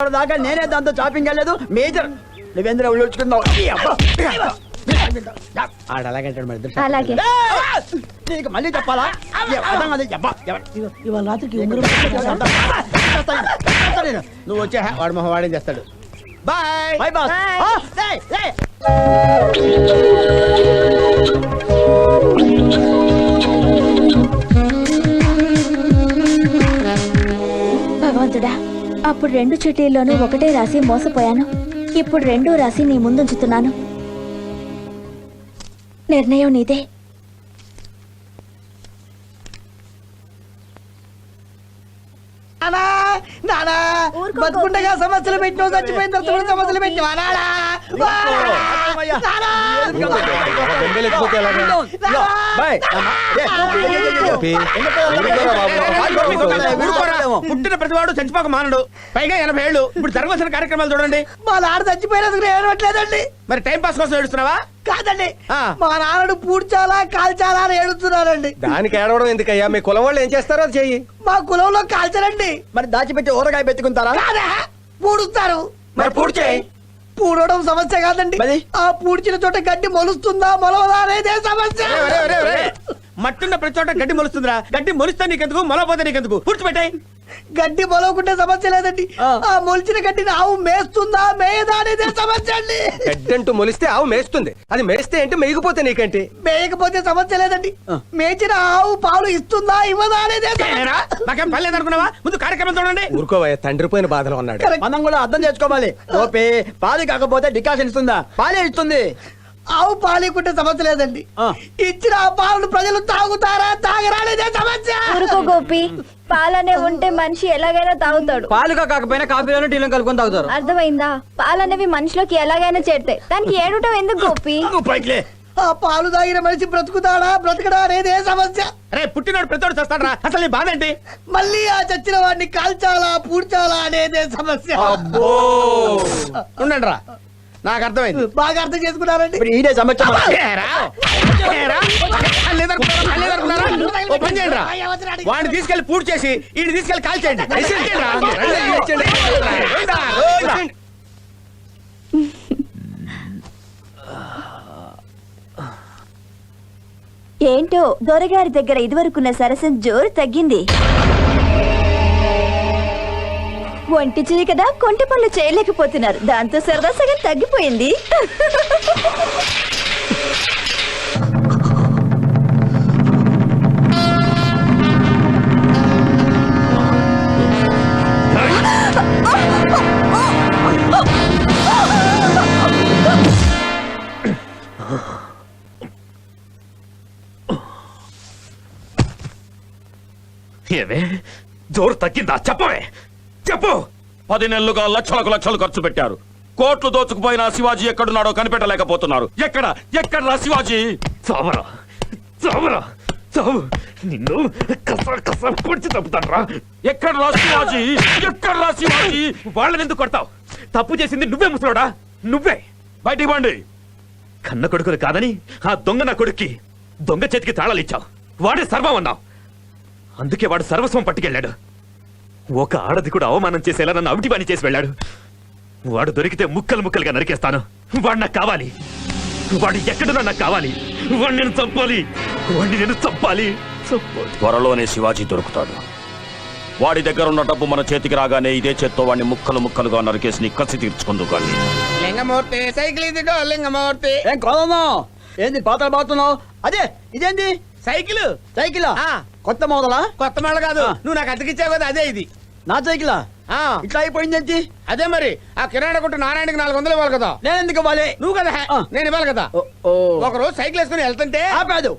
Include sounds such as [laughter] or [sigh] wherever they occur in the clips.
దాకా నేనే దాంతో షాపింగ్ వెళ్ళలేదు మేజర్ నువ్వేంద్ర ఇద్దరు అలాగే నీకు మళ్ళీ చెప్పాలా? ఇవాళ రాత్రికి. నువ్వు వచ్చే వాడు మొహం వాడేం చేస్తాడు బాయ్ బై బాస్ అప్పుడు రెండు చిట్టీల్లోనూ ఒకటే రాసి మోసపోయాను ఇప్పుడు రెండూ రాసి నీ ముందుంచుతున్నాను నిర్ణయం నీదే బతుకుండగా సమస్యలు పెట్టినావు చచ్చిపోయిన తర్వాత సమస్యలు పెట్టివా నానా ఊరుకోరా. పుట్టిన ప్రతివాడు చచ్చిపోక మానడు. పైగా ఎనభై ఏళ్ళు. ఇప్పుడు జరగవలసిన కార్యక్రమాలు చూడండి. మా నాన్న చచ్చిపోయినందుకు నేను ఏడవట్లేదండి. మరి టైం పాస్ కోసం ఏడుస్తున్నావా? కాదండి. మా నాన్నడు పూడ్చాలా కాల్చాలా అని ఏడుస్తున్నారండి. దానికి ఏడవడం ఎందుకయ్యా? మీ కులం వాళ్ళు ఏం చేస్తారో అది చెయ్యి. మా కులంలో కాల్చరండి. మరి దాచిపెట్టి ఊరగాయ పెట్టుకుంటారా కాదా? పూడుస్తారు. మరి పూడ్చేయ్. పూడవడం సమస్య కాదండి. మరి? ఆ పూడ్చిన చోట గడ్డి మొలుస్తుందా మొలవదా అనేదే సమస్య. మట్టున్న ప్రతి చోట గడ్డి మొలుస్తుందిరా. గడ్డి మొలిస్తే నీకెందుకు? మొలపోతే నీకెందుకు? పూడ్చిపెట్టాయి గడ్డి మొలవకుంటే సమస్య లేదండి. ఆ. మొలిచిన గడ్డిని ఆవు మేస్తుందా మేయదా అనేదే సమస్య అండి? గడ్డంటూ మొలిస్తే ఆవు మేస్తుంది. అది మేస్తే ఏంటి మేగిపోతే నీకేంటి? మేయకపోతే సమస్య లేదండి. మేచిన ఆవు పాలు ఇస్తుందా ఇవ్వదా అనేదే నాకేం పని లేదనుకున్నావా? ముందు కార్యక్రమం చూడండి. ఊరుకోవయ్య తండ్రి పోయిన బాధలో ఉన్నాడు. మనం కూడా అర్థం చేసుకోవాలి. ఓపే పాలు కాకపోతే డికాషన్ ఇస్తుందా? పాలే ఇస్తుంది. ఆవు పాలేకుంటే సమస్య లేదండి. ఇచ్చిన ఆ పాలను ప్రజలు తాగుతారా. గోపి పాలనే ఉంటే మనిషి ఎలాగైనా తాగుతాడు. పాలుగా కాకపోయినా కాఫీలోనే టీలో కలుపుకొని తాగుతారు. అర్థమైందా? పాలనేవి మనిషిలోకి ఎలాగైనా చేరుతాయి. దానికి ఏడటం ఎందుకు గోపి? నువ్వు పైకిలే. ఆ పాలు తాగిన మనిషి బ్రతుకుతాడా బ్రతకడా అనేది ఏ సమస్య. అరే పుట్టినాడు ప్రతివాడు చేస్తాడా అసలు నీ బాధ ఏంటి? మళ్ళీ ఆ చచ్చిన వాడిని కాల్చాలా పూడ్చాలా అనేదే సమస్య. ఉండండి రా నాకు అర్థమైంది. బాగా అర్థం చేసుకున్నారండి. ఇప్పుడు ఈడే సమస్య. వాడిని తీసుకెళ్ళి పూర్తి చేసి ఈయన తీసుకెళ్ళి కాల్ చేయండి. ఏంటో దొరగారి దగ్గర ఇదివరకున్న సరసం జోరు తగ్గింది. ఒంటి కదా కొంటి పనులు చేయలేకపోతున్నారు. దాంతో సరదా సగం తగ్గిపోయింది. జోరు తగ్గిందా? చెప్పవే. చెప్పు! పది నెలలుగా లక్షలకు లక్షలు ఖర్చు పెట్టారు. కోట్లు దోచుకుపోయిన శివాజీ ఎక్కడున్నాడో కనిపెట్టలేకపోతున్నారు. ఎక్కడ? ఎక్కడ రా శివాజీ? చావరా! చావరా! చావు! నిన్ను కస కస పొడిచి చంపుతాను రా ఎక్కడ రా శివాజీ? ఎక్కడ శివాజీ? వాళ్ళని ఎందుకు కొడతావు? తప్పు చేసింది నువ్వే ముసలోడా? నువ్వే! బయటికి పండి! కన్న కొడుకులు కాదని ఆ దొంగ నా కొడుక్కి దొంగ చేతికి తాళాలు ఇచ్చావు. వాడే సర్వం అన్నావు. అందుకే వాడు సర్వస్వం పట్టుకెళ్ళాడు. ఒక ఆడది కూడా అవమానం చేసేలా నన్ను అవిటి పని చేసి వెళ్ళాడు. వాడు దొరికితే ముక్కలు ముక్కలుగా నరికేస్తాను. వాడు నాకు కావాలి. వాడు ఎక్కడున్నా నాకు కావాలి. వాడిని నేను చంపాలి. వాడిని నేను చంపాలి. త్వరలోనే శివాజీ దొరుకుతాడు. వాడి దగ్గర ఉన్న డబ్బు మన చేతికి రాగానే ఇదే చేత్తో వాడిని ముక్కలు ముక్కలుగా నరికేసి నీ కసి తీర్చుకుందు కానీ లింగమూర్తి సైకిల్ ఇదిగో లింగమూర్తి. ఏం కోదమ్మా ఏంది పాత్రలు బాగుతున్నావు అదే ఇదేంది? సైకిల్? సైకిలా? ఆ. కొత్త మోదలా కొత్త మళ్ళ కాదు. నువ్వు నాకు అతికిచ్చావు కదా అదే ఇది. నా సైకిలా? ఆ. ఇట్లా అయిపోయిందేంటి? అదే మరి. ఆ కిరాణా కొట్టు నారాయణకి నాలుగు వందలు ఇవ్వాలి కదా. నేను ఎందుకు ఇవ్వాలి? నువ్వు కదా. ఆ. నేను ఇవ్వాలి కదా. ఓ, ఓ. ఒకరోజు సైకిల్ వేసుకుని వెళ్తుంటే ఆపాదు.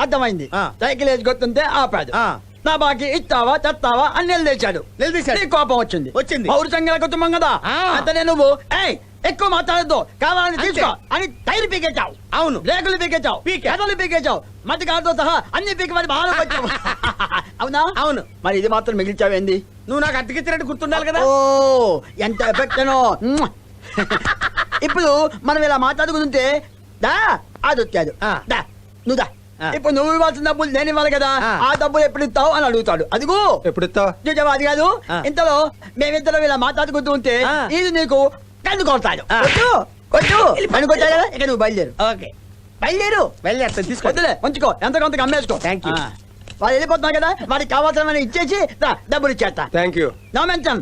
అర్థమైంది. ఆ. సైకిల్ వేసి కొత్తుంటే ఆపాదు. ఆ. నా బాకి ఇస్తావా తెస్తావా అని నిలదీశాడు. నిలదీశాడు. కోపం వచ్చింది. వచ్చింది. పౌరుషంగా కుటుంబం కదా. ఆ. అంతనే నువ్వు. ఏయ్ ఎక్కువ మాట్లాడద్దు. కావాలని. తీసుకో. అని టైర్ పీకేచావు అవును. రేకులు పీకేచావు పీకే. కథలు పీకేచావు మధ్య కాలుతో సహా అన్ని పీకి మరి బాగా వచ్చావు అవునా? అవును. మరి ఇది మాత్రం మిగిల్చావేంది నువ్వు నాకు అతికిచ్చినట్టు గుర్తుండాలి కదా. ఓ ఎంత ఎఫెక్ట్ [laughs] ఇప్పుడు మనం ఇలా మాట్లాడుకుంటుంటే దా అది. వచ్చాడు ఆ. దా నువ్వు దా. ఇప్పుడు నువ్వు ఇవ్వాల్సిన డబ్బులు నేను ఇవ్వాలి కదా. ఆ. డబ్బులు ఎప్పుడు ఇస్తావు అని అడుగుతాడు. అదిగో. ఎప్పుడు ఇస్తావు? అది కాదు. ఇంతలో మేమిద్దరం ఇలా మాట్లాడుకుంటూ ఉంటే. ఇది నీకు కన్ను కొడతాడు ఆ. కొట్టు కొట్టు పని కొట్టాడు కదా? ఇక నువ్వు బయలుదేరు. ఓకే. బయలుదేరు. వెళ్ళేస్తాను తీసుకో. వద్దులే. ఉంచుకో. ఎంత కొంత అమ్మేసుకో you. ఆ. వాళ్ళు వెళ్ళిపోతున్నారు కదా వాడికి కావాల్సిన ఇచ్చేసి డబ్బులు ఇచ్చేస్తా. థ్యాంక్ యూ నా మెంచం.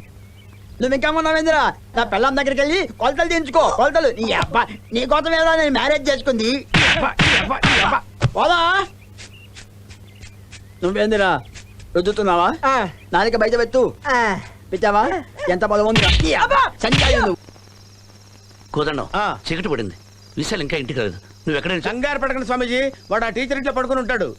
నువ్వు ఇంకా ఉన్నావేంద్రా? నా పిల్లం దగ్గరికి వెళ్ళి కొలతలు దించుకో కొలతలు. నీ అబ్బా నీ కోసం ఏదో నేను మ్యారేజ్ చేసుకుంది. పోదా? నువ్వేందిరా? రుద్దుతున్నావా? నాలుక బయట పెట్టు. పెట్టావా? ఎంత బలం ఉందిరా? అబ్బా, సంచాయి నువ్వు. ఆ. చీకటి పడింది. విశాల్ ఇంకా ఇంటికి రాలేదు. నువ్వు ఎక్కడ కంగారు పడకండి స్వామీజీ. వాడు ఆ టీచర్ ఇంట్లో పడుకుని ఉంటాడు.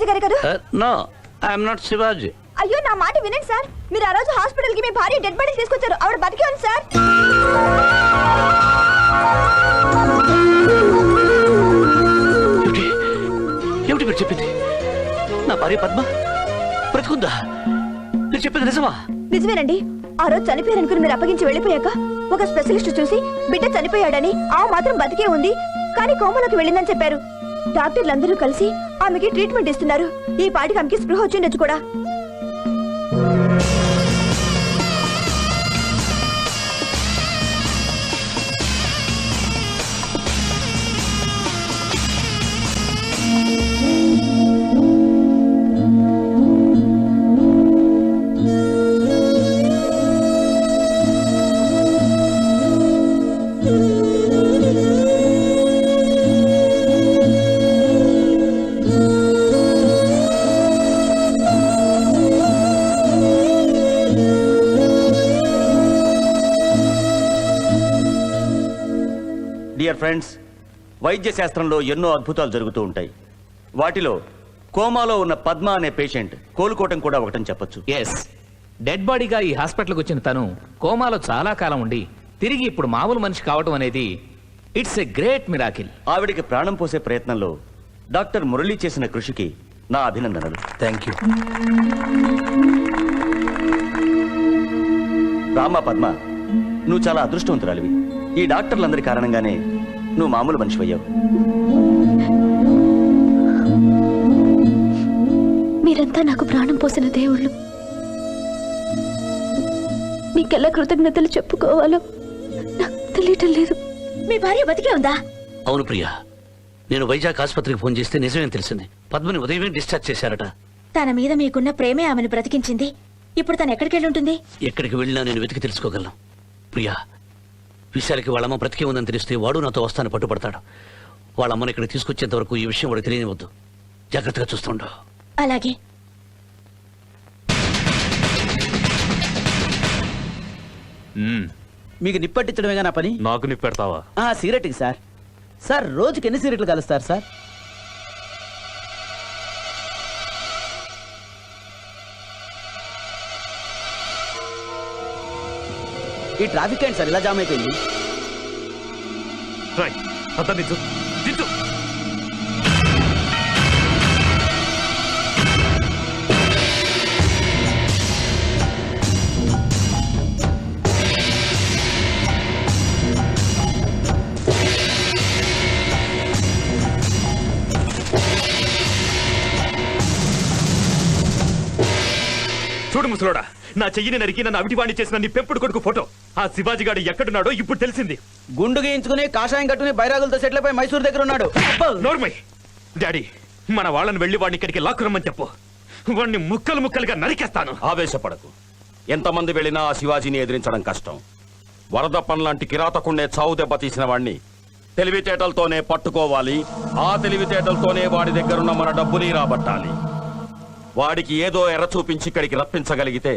శివాజీ గారు కదా? నో ఐఎమ్ నాట్ శివాజీ అయ్యో నా మాట వినండి సార్. మీరు ఆ రోజు హాస్పిటల్కి మీ భార్య డెడ్ బాడీ తీసుకొచ్చారు. ఆవిడ బతికే ఉంది సార్. ఏమిటి? ఏమిటి మీరు చెప్పింది? నా భార్య పద్మ? బ్రతుకుందా? మీరు చెప్పింది నిజమా? నిజమేనండి. ఆ రోజు చనిపోయారనుకుని మీరు అప్పగించి వెళ్ళిపోయాక ఒక స్పెషలిస్ట్ చూసి బిడ్డ చనిపోయాడని ఆ మాత్రం బతికే ఉంది. కానీ కోమలోకి వెళ్ళిందని చెప్పారు. డాక్టర్లందరూ కలిసి ఆమెకి ట్రీట్మెంట్ ఇస్తున్నారు. ఈ పాటికి ఆమెకి స్పృహ వచ్చిండొచ్చు కూడా. డియర్ ఫ్రెండ్స్ వైద్య శాస్త్రంలో ఎన్నో అద్భుతాలు జరుగుతూ ఉంటాయి. వాటిలో కోమాలో ఉన్న పద్మ అనే పేషెంట్ కోలుకోవటం కూడా ఒకటని చెప్పొచ్చు. ఎస్ డెడ్ బాడీగా ఈ హాస్పిటల్కి వచ్చిన తను కోమాలో చాలా కాలం ఉండి తిరిగి ఇప్పుడు మామూలు మనిషి కావటం అనేది ఇట్స్ ఎ గ్రేట్ మిరాకిల్. ఆవిడికి ప్రాణం పోసే ప్రయత్నంలో డాక్టర్ మురళి చేసిన కృషికి నా అభినందనలు. థ్యాంక్ యూ రామ పద్మ నువ్వు చాలా అదృష్టవంతురాలివి. ఈ డాక్టర్లందరి కారణంగానే నువ్వు మామూలు మనిషి అయ్యావు మీరంతా నాకు ప్రాణం పోసిన దేవుళ్ళు. మీకెలా కృతజ్ఞతలు చెప్పుకోవాలో నాకు తెలియటం లేదు. మీ భార్య బతికే ఉందా? అవును ప్రియా. నేను వైజాగ్ ఆసుపత్రికి ఫోన్ చేస్తే నిజమేం తెలిసింది. పద్మని ఉదయమే డిశ్చార్జ్ చేశారట. తన మీద మీకున్న ప్రేమే ఆమెను బ్రతికించింది. ఇప్పుడు తను ఎక్కడికి వెళ్ళి ఉంటుంది? ఎక్కడికి వెళ్ళినా నేను వెతికి తెలుసుకోగలను. ప్రియా విశాలకి వాళ్ళమ్మ బ్రతికే ఉందని తెలిస్తే వాడు నాతో వస్తాను పట్టుపడతాడు వాళ్ళ అమ్మని ఇక్కడ తీసుకొచ్చేంత వరకు ఈ విషయం వాడికి తెలియనివద్దు జాగ్రత్తగా చూస్తుండో. అలాగే. మీకు నిప్పట్టించడమేగా నా పని? నాకు నిప్పెడతావా? ఆ సిగరెట్కి సార్. సార్ రోజుకి ఎన్ని సిగరెట్లు కలుస్తారు సార్? ఈ ట్రాఫిక్ ఏంటి సార్ ఇలా జామ్ అయిపోయింది? అతన్ని దిద్దు చూడు ముసలోడా నా చెయ్యిని నరికి నన్ను అవిటివాణి చేసిన నీ పెంపుడు కొడుకు ఫోటో. ఆ శివాజీ గాడు ఎక్కడున్నాడో ఇప్పుడు తెలిసింది. గుండు గీయించుకుని కాషాయం కట్టుకుని బైరాగులతో సెటిల్ అయిపోయి మైసూర్ దగ్గర ఉన్నాడు! నోర్మై డాడీ మన వాళ్ళని వెళ్ళి వాడిని ఇక్కడికి లాక్కురమ్మని చెప్పు. వాడిని ముక్కలు ముక్కలుగా నరికేస్తాను. ఆవేశపడకు. ఎంతమంది వెళ్ళినా ఆ శివాజీని ఎదిరించడం కష్టం. వరదప్పన్ లాంటి కిరాతకుండే చావు దెబ్బ తీసిన వాణ్ణి తెలివితేటలతోనే పట్టుకోవాలి. ఆ తెలివితేటలతోనే వాడి దగ్గరున్న మన డబ్బుని రాబట్టాలి. వాడికి ఏదో ఎర్ర చూపించి ఇక్కడికి రప్పించగలిగితే